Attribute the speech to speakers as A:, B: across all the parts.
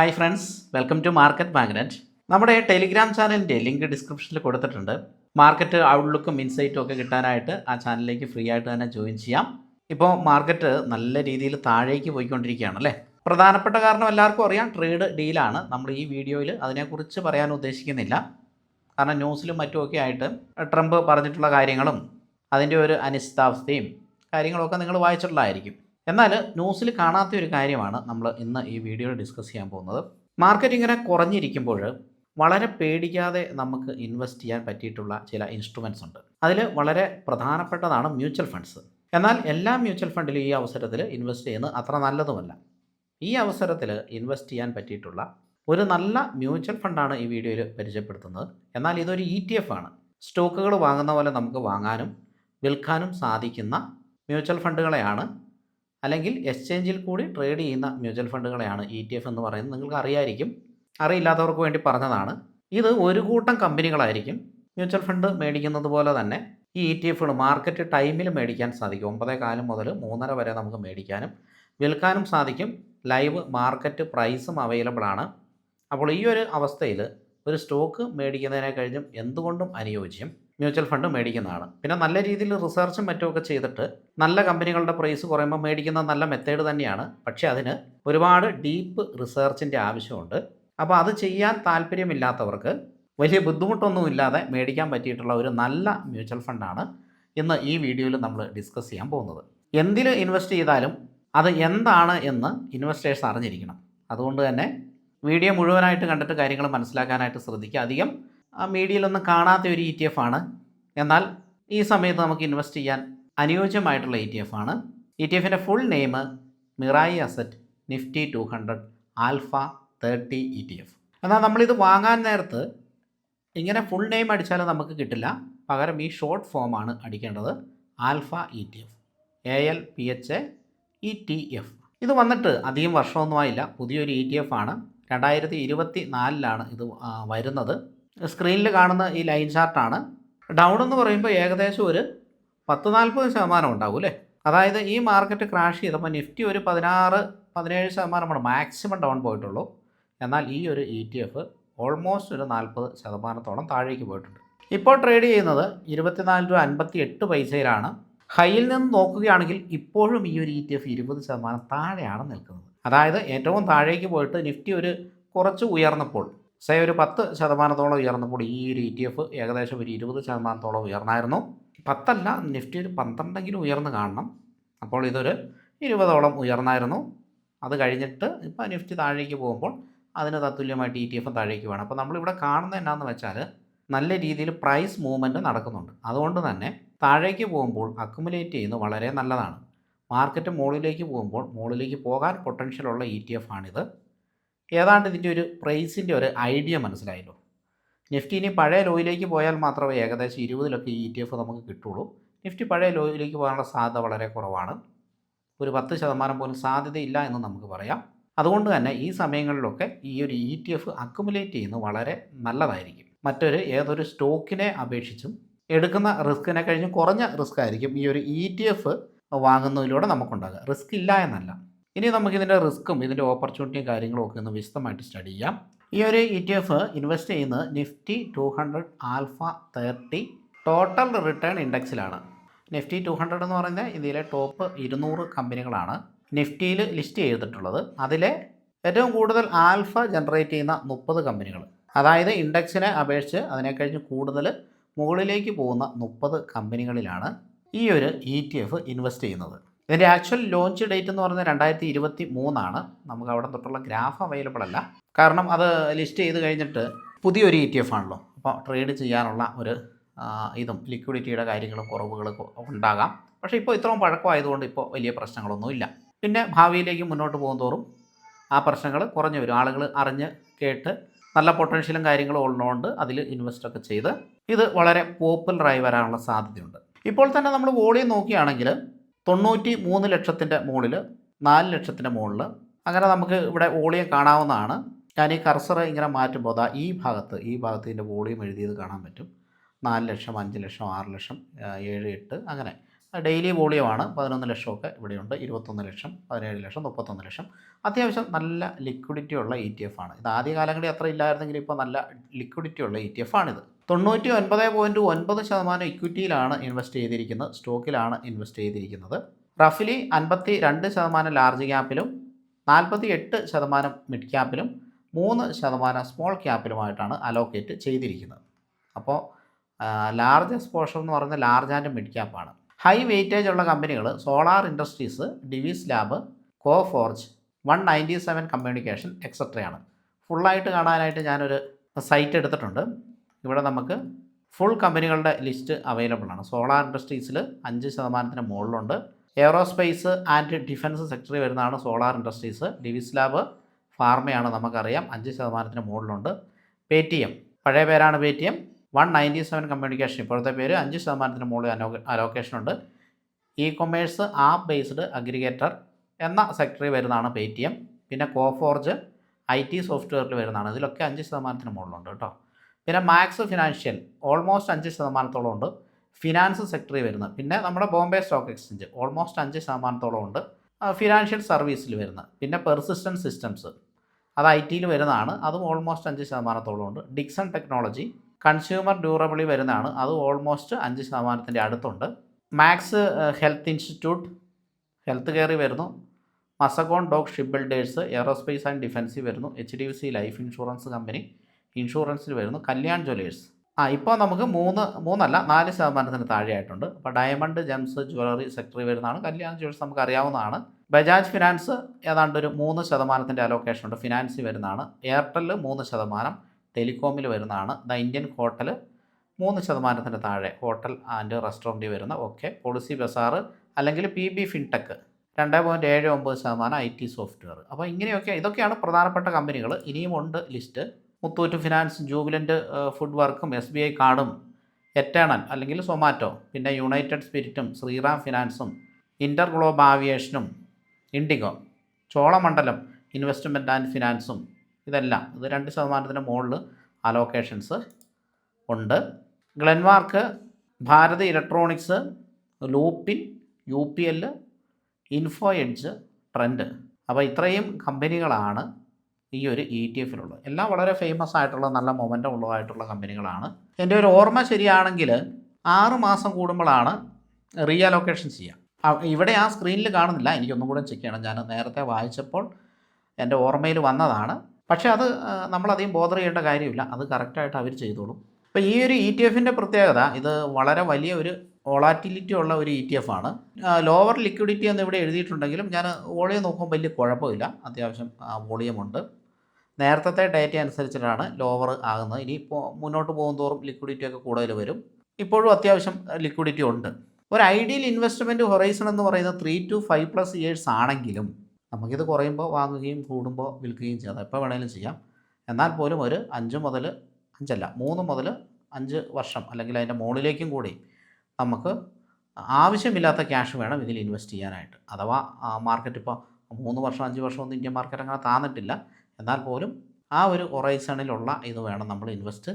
A: Hi friends welcome to market magnet നമ്മുടെ Telegram ചാനലിന്റെ link ഡിസ്ക്രിപ്ഷനിൽ കൊടുത്തിട്ടുണ്ട്. മാർക്കറ്റ് ഔട്ട്ലുക്കും ഇൻസൈറ്റും ഒക്കെ കിട്ടാനായിട്ട് ആ ചാനലിലേക്ക് ഫ്രീ ആയിട്ട് തന്നെ ജോയിൻ ചെയ്യാം. ഇപ്പോൾ മാർക്കറ്റ് നല്ല രീതിയിൽ താഴേക്ക് പോയിക്കൊണ്ടിരിക്കുകയാണ് അല്ലേ? പ്രധാനപ്പെട്ട കാരണം എല്ലാവർക്കും അറിയാം ട്രേഡ് ഡീലാണ് നമ്മൾ ഈ വീഡിയോയിൽ അതിനെക്കുറിച്ച് പറയാൻ ഉദ്ദേശിക്കുന്നില്ല. കാരണം ന്യൂസിലും മറ്റുമൊക്കെ ആയിട്ട് ട്രംപ് പറഞ്ഞിട്ടുള്ള കാര്യങ്ങളും അതിന്റെ ഒരു അനിശ്ചിതാവസ്ഥയും കാര്യങ്ങളൊക്കെ നിങ്ങൾ വായിച്ചിട്ടുള്ളതായിരിക്കും. എന്നാൽ ന്യൂസിൽ കാണാത്ത ഒരു കാര്യമാണ് നമ്മൾ ഇന്ന് ഈ വീഡിയോയിൽ ഡിസ്കസ് ചെയ്യാൻ പോകുന്നത്. മാർക്കറ്റ് ഇങ്ങനെ കുറഞ്ഞിരിക്കുമ്പോൾ വളരെ പേടിക്കാതെ നമുക്ക് ഇൻവെസ്റ്റ് ചെയ്യാൻ പറ്റിയിട്ടുള്ള ചില ഇൻസ്ട്രുമെന്റ്സ് ഉണ്ട്. അതിൽ വളരെ പ്രധാനപ്പെട്ടതാണ് മ്യൂച്വൽ ഫണ്ട്സ് എന്നാൽ എല്ലാ മ്യൂച്വൽ ഫണ്ടിലും ഈ അവസരത്തിൽ ഇൻവെസ്റ്റ് ചെയ്യുന്നത് അത്ര നല്ലതുമല്ല. ഈ അവസരത്തിൽ ഇൻവെസ്റ്റ് ചെയ്യാൻ പറ്റിയിട്ടുള്ള ഒരു നല്ല മ്യൂച്വൽ ഫണ്ടാണ് ഈ വീഡിയോയിൽ പരിചയപ്പെടുത്തുന്നത്. എന്നാൽ ഇതൊരു ഇ ടി എഫ് ആണ്. സ്റ്റോക്കുകൾ വാങ്ങുന്ന പോലെ നമുക്ക് വാങ്ങാനും വിൽക്കാനും സാധിക്കുന്ന മ്യൂച്വൽ ഫണ്ടുകളെയാണ് അല്ലെങ്കിൽ എക്സ്ചേഞ്ചിൽ കൂടി ട്രേഡ് ചെയ്യുന്ന മ്യൂച്വൽ ഫണ്ടുകളെയാണ് ഇ ടി എഫ് എന്ന് പറയുന്നത്. നിങ്ങൾക്ക് അറിയായിരിക്കും. അറിയില്ലാത്തവർക്ക് വേണ്ടി പറഞ്ഞതാണ്. ഇത് ഒരു കൂട്ടം കമ്പനികളായിരിക്കും മ്യൂച്വൽ ഫണ്ട് മേടിക്കുന്നത് പോലെ തന്നെ ഈ ഇ ടി എഫുകൾ മാർക്കറ്റ് ടൈമിൽ മേടിക്കാൻ സാധിക്കും. ഒമ്പതേ കാലം മുതൽ മൂന്നര വരെ നമുക്ക് മേടിക്കാനും വിൽക്കാനും സാധിക്കും. ലൈവ് മാർക്കറ്റ് പ്രൈസും അവൈലബിൾ ആണ്. അപ്പോൾ ഈ ഒരു അവസ്ഥയിൽ ഒരു സ്റ്റോക്ക് മേടിക്കുന്നതിനെ കഴിഞ്ഞും എന്തുകൊണ്ടും അനുയോജ്യം. മ്യൂച്വൽ ഫണ്ട് മേടിക്കുന്നതാണ്. പിന്നെ നല്ല രീതിയിൽ റിസർച്ചും മറ്റുമൊക്കെ ചെയ്തിട്ട് നല്ല കമ്പനികളുടെ പ്രൈസ് കുറയുമ്പോൾ മേടിക്കുന്ന നല്ല മെത്തേഡ് തന്നെയാണ്. പക്ഷേ അതിന് ഒരുപാട് ഡീപ്പ് റിസർച്ചിന്റെ ആവശ്യമുണ്ട്. അപ്പോൾ അത് ചെയ്യാൻ താല്പര്യമില്ലാത്തവർക്ക് വലിയ ബുദ്ധിമുട്ടൊന്നുമില്ലാതെ മേടിക്കാൻ പറ്റിയിട്ടുള്ള ഒരു നല്ല മ്യൂച്വൽ ഫണ്ടാണ് ഇന്ന് ഈ വീഡിയോയിൽ നമ്മൾ ഡിസ്കസ് ചെയ്യാൻ പോകുന്നത്. എന്തിൽ ഇൻവെസ്റ്റ് ചെയ്താലും അത് എന്താണ് എന്ന് ഇൻവെസ്റ്റേഴ്സ് അറിഞ്ഞിരിക്കണം. അതുകൊണ്ട് തന്നെ വീഡിയോ മുഴുവനായിട്ട് കണ്ടിട്ട് കാര്യങ്ങൾ മനസ്സിലാക്കാനായിട്ട് ശ്രദ്ധിക്കുക. അധികം മീഡിയയിലൊന്നും കാണാത്ത ഒരു ഇ ടി എഫ് ആണ്. എന്നാൽ ഈ സമയത്ത് നമുക്ക് ഇൻവെസ്റ്റ് ചെയ്യാൻ അനുയോജ്യമായിട്ടുള്ള ഇ ടി എഫ് ആണ്. ഇ ടി എഫിന്റെ full name Mirae asset Nifty two hundred alpha thirty E T F എന്നാൽ നമ്മളിത് വാങ്ങാൻ നേരത്ത് ഇങ്ങനെ ഫുൾ നെയിം അടിച്ചാൽ നമുക്ക് കിട്ടില്ല. പകരം ഈ ഷോർട്ട് ഫോമാണ് അടിക്കേണ്ടത്. Alpha E T F A L P H A E T F ഇത് വന്നിട്ട് അധികം വർഷമൊന്നുമായില്ല പുതിയൊരു ഇ ടി എഫ് ആണ്. രണ്ടായിരത്തി ഇരുപത്തി നാലിലാണ് ഇത് വരുന്നത്. സ്ക്രീനിൽ കാണുന്ന ഈ ലൈൻ ചാർട്ടാണ്. ഡൗൺ എന്ന് പറയുമ്പോൾ ഏകദേശം ഒരു പത്ത് നാൽപ്പത് ശതമാനം ഉണ്ടാവും അല്ലേ? അതായത് ഈ മാർക്കറ്റ് ക്രാഷ് ചെയ്തപ്പോൾ നിഫ്റ്റി ഒരു പതിനാറ് പതിനേഴ് ശതമാനമാണ് മാക്സിമം ഡൗൺ പോയിട്ടുള്ളൂ. എന്നാൽ ഈ ഒരു ഇ ടി എഫ് ഓൾമോസ്റ്റ് ഒരു നാൽപ്പത് ശതമാനത്തോളം താഴേക്ക് പോയിട്ടുണ്ട്. ഇപ്പോൾ ട്രേഡ് ചെയ്യുന്നത് ഇരുപത്തിനാല് രൂപ അൻപത്തി എട്ട് പൈസയിലാണ്. ഹൈയിൽ നിന്ന് നോക്കുകയാണെങ്കിൽ ഇപ്പോഴും ഈ ഒരു ഇ ടി എഫ് ഇരുപത് ശതമാനം താഴെയാണ് നിൽക്കുന്നത്. അതായത് ഏറ്റവും താഴേക്ക് പോയിട്ട് നിഫ്റ്റി ഒരു കുറച്ച് ഉയർന്നപ്പോൾ സേ ഒരു പത്ത് ശതമാനത്തോളം ഉയർന്നപ്പോൾ ഈ ഒരു ഇ ടി എഫ് ഏകദേശം ഒരു ഇരുപത് ശതമാനത്തോളം ഉയർന്നായിരുന്നു. പത്തല്ല നിഫ്റ്റി ഒരു പന്ത്രണ്ടെങ്കിലും ഉയർന്ന് കാണണം. അപ്പോൾ ഇതൊരു ഇരുപതോളം ഉയർന്നായിരുന്നു. അത് കഴിഞ്ഞിട്ട് ഇപ്പോൾ നിഫ്റ്റി താഴേക്ക് പോകുമ്പോൾ അതിന് തത്തുല്യമായിട്ട് ഇ ടി എഫ് താഴേക്ക് വേണം. അപ്പോൾ നമ്മളിവിടെ കാണുന്നത് എന്നാന്ന് വെച്ചാൽ നല്ല രീതിയിൽ പ്രൈസ് മൂവ്മെന്റ് നടക്കുന്നുണ്ട്. അതുകൊണ്ട് തന്നെ താഴേക്ക് പോകുമ്പോൾ അക്കുമുലേറ്റ് ചെയ്യുന്നത് വളരെ നല്ലതാണ്. മാർക്കറ്റ് മുകളിലേക്ക് പോകുമ്പോൾ മുകളിലേക്ക് പോകാൻ പൊട്ടൻഷ്യലുള്ള ഇ ടി എഫ് ആണിത്. ഏതാണ്ട് ഇതിന്റെ ഒരു പ്രൈസിന്റെ ഒരു ഐഡിയ മനസ്സിലായല്ലോ. നിഫ്റ്റി ഇനി പഴയ ലോയിലേക്ക് പോയാൽ മാത്രമേ ഏകദേശം ഇരുപതിലൊക്കെ ഇ ടി എഫ് നമുക്ക് കിട്ടുള്ളൂ. നിഫ്റ്റി പഴയ ലോയിലേക്ക് പോകാനുള്ള സാധ്യത വളരെ കുറവാണ്. ഒരു പത്ത് ശതമാനം പോലും സാധ്യതയില്ല എന്ന് നമുക്ക് പറയാം. അതുകൊണ്ട് തന്നെ ഈ സമയങ്ങളിലൊക്കെ ഈ ഒരു ഇ ടി എഫ് അക്കുമുലേറ്റ് ചെയ്യുന്നത് വളരെ നല്ലതായിരിക്കും. മറ്റൊരു ഏതൊരു സ്റ്റോക്കിനെ അപേക്ഷിച്ചും എടുക്കുന്ന റിസ്കിനെ കഴിഞ്ഞ് കുറഞ്ഞ റിസ്ക് ആയിരിക്കും ഈ ഒരു ഇ ടി എഫ് വാങ്ങുന്നതിലൂടെ നമുക്കുണ്ടാകുക. റിസ്ക് ഇല്ല എന്നല്ല. ഇനി നമുക്ക് ഇതിന്റെ റിസ്ക്കും ഇതിന്റെ ഓപ്പർച്യൂണിറ്റിയും കാര്യങ്ങളും ഒക്കെ ഒന്ന് വിശദമായിട്ട് സ്റ്റഡി ചെയ്യാം. ഈ ഒരു ഇ ടി എഫ് ഇൻവെസ്റ്റ് ചെയ്യുന്നത് Nifty two hundred alpha thirty total return ഇൻഡെക്സിലാണ് Nifty two hundred എന്ന് പറയുന്നത് ഇന്ത്യയിലെ ടോപ്പ് ഇരുന്നൂറ് കമ്പനികളാണ് നിഫ്റ്റിയിൽ ലിസ്റ്റ് ചെയ്തിട്ടുള്ളത്. അതിലെ ഏറ്റവും കൂടുതൽ ആൽഫ ജനറേറ്റ് ചെയ്യുന്ന മുപ്പത് കമ്പനികൾ. അതായത് ഇൻഡെക്സിനെ അപേക്ഷിച്ച് അതിനെ കഴിഞ്ഞ് കൂടുതൽ മുകളിലേക്ക് പോകുന്ന മുപ്പത് കമ്പനികളിലാണ് ഈ ഒരു ഇ ടി എഫ് ഇൻവെസ്റ്റ് ചെയ്യുന്നത്. ഇതിന്റെ ആക്ച്വൽ ലോഞ്ച് ഡേറ്റ് എന്ന് പറയുന്നത് രണ്ടായിരത്തി ഇരുപത്തി മൂന്നാണ് നമുക്ക് അവിടെ തൊട്ടുള്ള ഗ്രാഫ് അവൈലബിൾ അല്ല. കാരണം അത് ലിസ്റ്റ് ചെയ്ത് കഴിഞ്ഞിട്ട് പുതിയൊരു ഇ ടി എഫ് ആണല്ലോ. അപ്പോൾ ട്രേഡ് ചെയ്യാനുള്ള ഒരു ഇതും ലിക്വിഡിറ്റിയുടെ കാര്യങ്ങളും കുറവുകളും ഉണ്ടാകാം. പക്ഷേ ഇപ്പോൾ ഇത്രയും പഴക്കമായതുകൊണ്ട് ഇപ്പോൾ വലിയ പ്രശ്നങ്ങളൊന്നുമില്ല പിന്നെ ഭാവിയിലേക്ക് മുന്നോട്ട് പോകുന്തോറും ആ പ്രശ്നങ്ങൾ കുറഞ്ഞു വരും. ആളുകൾ അറിഞ്ഞ് കേട്ട് നല്ല പൊട്ടൻഷ്യലും കാര്യങ്ങളും ഉള്ളതുകൊണ്ട് അതിൽ ഇൻവെസ്റ്റൊക്കെ ചെയ്ത് ഇത് വളരെ പോപ്പുലറായി വരാനുള്ള സാധ്യതയുണ്ട്. ഇപ്പോൾ തന്നെ നമ്മൾ വോളിയം നോക്കുകയാണെങ്കിൽ തൊണ്ണൂറ്റി മൂന്ന് ലക്ഷത്തിന്റെ മുകളിൽ നാല് ലക്ഷത്തിന്റെ മുകളിൽ അങ്ങനെ നമുക്ക് ഇവിടെ വോളിയം കാണാവുന്നതാണ്. ഞാൻ ഈ കർസർ ഇങ്ങനെ മാറ്റുമ്പോൾ അതാ ഈ ഭാഗത്ത് ഈ ഭാഗത്ത് ഇതിന്റെ വോളിയം എഴുതിയത് കാണാൻ പറ്റും. നാല് ലക്ഷം അഞ്ച് ലക്ഷം ആറ് ലക്ഷം ഏഴ് എട്ട് അങ്ങനെ. ഡെയിലി വോളിയമാണ് പതിനൊന്ന് ലക്ഷമൊക്കെ ഇവിടെയുണ്ട്. ഇരുപത്തൊന്ന് ലക്ഷം പതിനേഴ് ലക്ഷം മുപ്പത്തൊന്ന് ലക്ഷം. അത്യാവശ്യം നല്ല ലിക്വിഡിറ്റി ഉള്ള ഇ ടി എഫ് ആണ്. ഇത് ആദ്യ കാലങ്ങളിൽ അത്ര ഇല്ലായിരുന്നെങ്കിൽ ഇപ്പോൾ നല്ല ലിക്വിഡിറ്റി ഉള്ള ഇ ടി എഫ് ആണിത്. തൊണ്ണൂറ്റി ഒൻപത് പോയിന്റ് ഒൻപത് ശതമാനം ഇക്വിറ്റിയിലാണ് ഇൻവെസ്റ്റ് ചെയ്തിരിക്കുന്നത് സ്റ്റോക്കിലാണ് ഇൻവെസ്റ്റ് ചെയ്തിരിക്കുന്നത്. റഫ്ലി അൻപത്തി രണ്ട് ശതമാനം ലാർജ് ക്യാപ്പിലും നാൽപ്പത്തി എട്ട് ശതമാനം മിഡ് ക്യാപ്പിലും മൂന്ന് ശതമാനം സ്മോൾ ക്യാപ്പിലുമായിട്ടാണ് അലോക്കേറ്റ് ചെയ്തിരിക്കുന്നത്. അപ്പോൾ ലാർജ് എക്സ്പോഷർ എന്ന് പറയുന്നത് ലാർജ് ആൻഡ് മിഡ് ക്യാപ്പാണ്. ഹൈ വെയിറ്റേജ് ഉള്ള കമ്പനികൾ solar industries Divi's lab Coforge one ninety seven communication എക്സെട്രയാണ്. ഫുള്ളായിട്ട് കാണാനായിട്ട് ഞാനൊരു സൈറ്റ് എടുത്തിട്ടുണ്ട്. ഇവിടെ നമുക്ക് ഫുൾ കമ്പനികളുടെ ലിസ്റ്റ് അവൈലബിൾ ആണ്. സോളാർ ഇൻഡസ്ട്രീസിൽ അഞ്ച് ശതമാനത്തിന് മുകളിലുണ്ട്. എയറോസ്പേസ് ആൻഡ് ഡിഫൻസ് സെക്ടറിൽ വരുന്നതാണ് സോളാർ ഇൻഡസ്ട്രീസ് ഡിവിസ് ലാബ് ഫാർമയാണ് നമുക്കറിയാം. അഞ്ച് ശതമാനത്തിന് മുകളിലുണ്ട്. പേ ടി എം പഴയ പേരാണ് Paytm one ninety seven communication ഇപ്പോഴത്തെ പേര് അഞ്ച് ശതമാനത്തിന് മുകളിൽ അനോ അലോക്കേഷൻ ഉണ്ട്. E commerce app based aggregator എന്ന സെക്ടറിൽ വരുന്നതാണ് പേ ടി എം പിന്നെ കോഫോർജ് ഐ ടി സോഫ്റ്റ്വെയറിൽ വരുന്നതാണ്. ഇതിലൊക്കെ അഞ്ച് ശതമാനത്തിന് മുകളിലുണ്ട് കേട്ടോ. പിന്നെ മാക്സ് ഫിനാൻഷ്യൽ ഓൾമോസ്റ്റ് അഞ്ച് ശതമാനത്തോളം ഉണ്ട്. ഫിനാൻസ് സെക്ടറിൽ വരുന്നത് പിന്നെ നമ്മുടെ ബോംബെ സ്റ്റോക്ക് എക്സ്ചേഞ്ച് ഓൾമോസ്റ്റ് അഞ്ച് ശതമാനത്തോളം ഉണ്ട്. ഫിനാൻഷ്യൽ സർവീസിൽ വരുന്നത് പിന്നെ പെർസിസ്റ്റന്റ് സിസ്റ്റംസ് അത് ഐ ടിയിൽ വരുന്നതാണ് അതും ഓൾമോസ്റ്റ് അഞ്ച് ശതമാനത്തോളം ഉണ്ട്. ഡിക്സൺ ടെക്നോളജി കൺസ്യൂമർ ഡ്യൂറബിളി വരുന്നതാണ് അത് ഓൾമോസ്റ്റ് അഞ്ച് ശതമാനത്തിന്റെ അടുത്തുണ്ട്. മാക്സ് ഹെൽത്ത് ഇൻസ്റ്റിറ്റ്യൂട്ട് ഹെൽത്ത് കെയറിൽ വരുന്നു. Mazagon dock ship builders aerospace and ഡിഫൻസിൽ വരുന്നു. H D C life insurance company ഇൻഷുറൻസിൽ വരുന്നു. കല്യാൺ ജ്വല്ലേഴ്സ്. ആ ഇപ്പോൾ നമുക്ക് മൂന്ന് മൂന്നല്ല നാല് ശതമാനത്തിന് താഴെയായിട്ടുണ്ട്. അപ്പോൾ ഡയമണ്ട് ജെംസ് ജ്വല്ലറി സെക്ടറിൽ വരുന്നതാണ്. കല്യാൺ ജ്വല്ലേഴ്സ് നമുക്ക് അറിയാവുന്നതാണ്. ബജാജ് ഫിനാൻസ് ഏതാണ്ട് ഒരു മൂന്ന് ശതമാനത്തിന്റെ അലോക്കേഷൻ ഉണ്ട്. ഫിനാൻസിൽ വരുന്നതാണ്. എയർടെൽ മൂന്ന് ശതമാനം. ടെലികോമിൽ വരുന്നതാണ്. ദ ഇന്ത്യൻ ഹോട്ടൽ മൂന്ന് ശതമാനത്തിന് താഴെ. ഹോട്ടൽ ആൻഡ് റെസ്റ്റോറന്റിൽ വരുന്ന ഓക്കെ. പോളിസി ബസാർ അല്ലെങ്കിൽ പി ബി ഫിൻടെക്. രണ്ട് പോയിന്റ് ഏഴ് ഒമ്പത് ശതമാനം ഐ ടി സോഫ്റ്റ്വെയർ. അപ്പോൾ ഇങ്ങനെയൊക്കെ ഇതൊക്കെയാണ് പ്രധാനപ്പെട്ട കമ്പനികൾ ഇനിയും ഉണ്ട് list. Muthoot finance Jubilant food വർക്കും എസ് ബി ഐ കാർഡും എറ്റേണൽ അല്ലെങ്കിൽ സൊമാറ്റോ പിന്നെ യുണൈറ്റഡ് സ്പിരിറ്റും ശ്രീറാം ഫിനാൻസും ഇന്റർ ഗ്ലോബ് ആവിയേഷനും ഇൻഡിഗോ ചോളമണ്ഡലം ഇൻവെസ്റ്റ്മെന്റ് ആൻഡ് ഫിനാൻസും ഇതെല്ലാം ഇത് രണ്ട് ശതമാനത്തിന് മുകളിൽ അലോക്കേഷൻസ് ഉണ്ട്. Glenmark Bharat electronics Lupin U P L info edge Trent. അപ്പോൾ ഇത്രയും കമ്പനികളാണ് ഈ ഒരു ഇ ടി എഫിലുള്ളത് എല്ലാം വളരെ ഫേമസ് ആയിട്ടുള്ള നല്ല മൊമെന്റം ഉള്ളതായിട്ടുള്ള കമ്പനികളാണ്. എന്റെ ഒരു ഓർമ്മ ശരിയാണെങ്കിൽ ആറ് മാസം കൂടുമ്പോഴാണ് റീ അലോക്കേഷൻ ചെയ്യുക ഇവിടെ ആ സ്ക്രീനിൽ കാണുന്നില്ല. എനിക്കൊന്നും കൂടെ ചെക്ക് ചെയ്യണം. ഞാൻ നേരത്തെ വായിച്ചപ്പോൾ എന്റെ ഓർമ്മയിൽ വന്നതാണ്. പക്ഷേ അത് നമ്മളധികം ബോധർ ചെയ്യേണ്ട കാര്യമില്ല. അത് കറക്റ്റായിട്ട് അവർ ചെയ്തോളും. അപ്പോൾ ഈ ഒരു ഇ ടി എഫിന്റെ പ്രത്യേകത ഇത് വളരെ വലിയ ഒരു വോളാറ്റിലിറ്റി ഉള്ള ഒരു ഇ ടി എഫ് ആണ്. ലോവർ ലിക്വിഡിറ്റി എന്ന് ഇവിടെ എഴുതിയിട്ടുണ്ടെങ്കിലും ഞാൻ വോളിയം നോക്കുമ്പോൾ വലിയ കുഴപ്പമില്ല. അത്യാവശ്യം വോളിയം ഉണ്ട്. നേരത്തെ ഡേറ്റ അനുസരിച്ചിട്ടാണ് ലോവർ ആകുന്നത്. ഇനി ഇപ്പോൾ മുന്നോട്ട് പോകും തോറും ലിക്വിഡിറ്റി ഒക്കെ കൂടുതൽ വരും. ഇപ്പോഴും അത്യാവശ്യം ലിക്വിഡിറ്റി ഉണ്ട്. ഒരു ഐഡിയൽ ഇൻവെസ്റ്റ്മെന്റ് ഹൊറൈസൺ എന്ന് പറയുന്നത് three to five plus years ആണെങ്കിലും നമുക്കിത് കുറയുമ്പോൾ വാങ്ങുകയും കൂടുമ്പോൾ വിൽക്കുകയും ചെയ്യാം. എപ്പോൾ വേണമെങ്കിലും ചെയ്യാം. എന്നാൽ പോലും ഒരു അഞ്ച് മുതൽ അഞ്ചല്ല മൂന്ന് മുതൽ അഞ്ച് വർഷം അല്ലെങ്കിൽ അതിന്റെ മുകളിലേക്കും കൂടി നമുക്ക് ആവശ്യമില്ലാത്ത ക്യാഷ് വേണം ഇതിൽ ഇൻവെസ്റ്റ് ചെയ്യാനായിട്ട്. അഥവാ മാർക്കറ്റ് ഇപ്പോൾ മൂന്ന് വർഷം അഞ്ച് വർഷം ഒന്നും ഇന്ത്യൻ മാർക്കറ്റ് അങ്ങനെ താന്നിട്ടില്ല. എന്നാൽ പോലും ആ ഒരു ഹൊറൈസണിലുള്ള ഇത് വേണം നമ്മൾ ഇൻവെസ്റ്റ്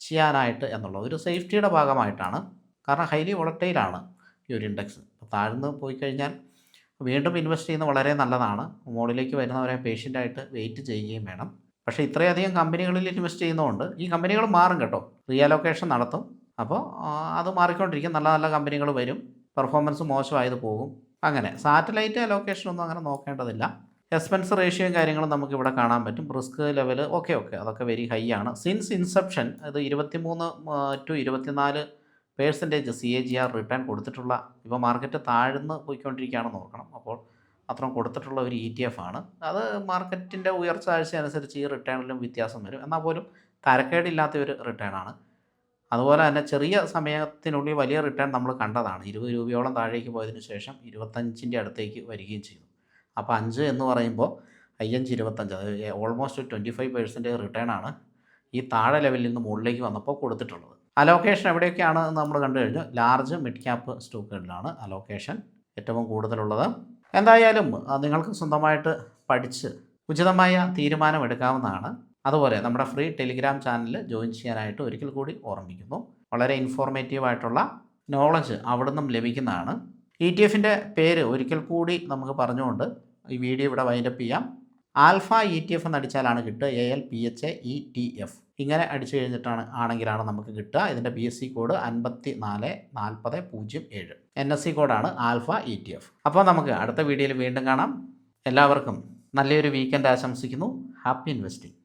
A: ചെയ്യാനായിട്ട് എന്നുള്ള ഒരു സേഫ്റ്റിയുടെ ഭാഗമായിട്ടാണ്. കാരണം ഹൈലി വോളറ്റൈലാണ് ഈ ഒരു ഇൻഡെക്സ് താഴ്ന്ന് പോയി കഴിഞ്ഞാൽ വീണ്ടും ഇൻവെസ്റ്റ് ചെയ്യുന്നത് വളരെ നല്ലതാണ്. മുകളിലേക്ക് വരുന്നവരെ പേഷ്യന്റായിട്ട് വെയിറ്റ് ചെയ്യുകയും വേണം. പക്ഷേ ഇത്രയധികം കമ്പനികളിൽ ഇൻവെസ്റ്റ് ചെയ്യുന്നതുകൊണ്ട് ഈ കമ്പനികൾ മാറും കേട്ടോ. റീഅലോക്കേഷൻ നടത്തും. അപ്പോൾ അത് മാറിക്കൊണ്ടിരിക്കും. നല്ല നല്ല കമ്പനികൾ വരും. പെർഫോമൻസ് മോശമായത് പോകും. അങ്ങനെ. സാറ്റലൈറ്റ് അലോക്കേഷൻ ഒന്നും അങ്ങനെ നോക്കേണ്ടതില്ല. എക്സ്പെൻസ് റേഷ്യോയും കാര്യങ്ങളും നമുക്ക് ഇവിടെ കാണാൻ പറ്റും. റിസ്ക് ലെവൽ ഓക്കെ ഓക്കെ അതൊക്കെ വെരി ഹൈ ആണ്. സിൻസ് ഇൻസെപ്ഷൻ ഇത് ഇരുപത്തിമൂന്ന് ടു ഇരുപത്തിനാല് percentage C A G R return കൊടുത്തിട്ടുള്ള ഇപ്പോൾ മാർക്കറ്റ് താഴ്ന്ന് പോയിക്കൊണ്ടിരിക്കുകയാണെന്ന് നോക്കണം അപ്പോൾ അത്രയും കൊടുത്തിട്ടുള്ള ഒരു ഇ ടി എഫ് ആണ്. അത് മാർക്കറ്റിന്റെ ഉയർച്ച ആഴ്ച അനുസരിച്ച് ഈ റിട്ടേണിലും വ്യത്യാസം വരും. എന്നാൽ പോലും തരക്കേടില്ലാത്ത ഒരു റിട്ടേൺ ആണ്. അതുപോലെ തന്നെ ചെറിയ സമയത്തിനുള്ളിൽ വലിയ റിട്ടേൺ നമ്മൾ കണ്ടതാണ്. ഇരുപത് രൂപയോളം താഴേക്ക് പോയതിനു ശേഷം ഇരുപത്തഞ്ചിന്റെ അടുത്തേക്ക് വരികയും ചെയ്തു. അപ്പോൾ അഞ്ച് എന്ന് പറയുമ്പോൾ അയ്യഞ്ച് ഇരുപത്തഞ്ച് അത് almost twenty five percentage return ആണ് ഈ താഴെ ലെവലിൽ നിന്ന് മുകളിലേക്ക് വന്നപ്പോൾ കൊടുത്തിട്ടുള്ളത്. അലോക്കേഷൻ എവിടെയൊക്കെയാണ് എന്ന് നമ്മൾ കണ്ടു കഴിഞ്ഞു. ലാർജ് മിഡ് ക്യാപ്പ് സ്റ്റോക്കുകളിലാണ് അലോക്കേഷൻ ഏറ്റവും കൂടുതലുള്ളത്. എന്തായാലും നിങ്ങൾക്ക് സ്വന്തമായിട്ട് പഠിച്ച് ഉചിതമായ തീരുമാനം എടുക്കാവുന്നതാണ്. അതുപോലെ നമ്മുടെ ഫ്രീ ടെലിഗ്രാം ചാനൽ ജോയിൻ ചെയ്യാനായിട്ട് ഒരിക്കൽ കൂടി ഓർമ്മിക്കുന്നു. വളരെ ഇൻഫോർമേറ്റീവ് ആയിട്ടുള്ള നോളജ് അവിടെ നിന്നും ലഭിക്കുന്നതാണ്. ഇ ടി എഫിന്റെ പേര് ഒരിക്കൽ കൂടി നമുക്ക് പറഞ്ഞുകൊണ്ട് ഈ വീഡിയോ ഇവിടെ വൈൻഡപ്പ് ചെയ്യാം. ആൽഫ ഇ ടി എഫ് എന്നടിച്ചാലാണ് കിട്ടുക. A L P H A E T F ഇങ്ങനെ അടിച്ചു കഴിഞ്ഞിട്ടാണ് ആണെങ്കിലാണ് നമുക്ക് കിട്ടുക. ഇതിന്റെ ബി എസ് സി കോഡ് അൻപത്തി നാല് നാൽപ്പത് പൂജ്യം ഏഴ്. എൻ എസ് സി കോഡാണ് ആൽഫ ഇ ടി എഫ് അപ്പോൾ നമുക്ക് അടുത്ത വീഡിയോയിൽ വീണ്ടും കാണാം. എല്ലാവർക്കും നല്ലൊരു വീക്കെൻഡ് ആശംസിക്കുന്നു. Happy investing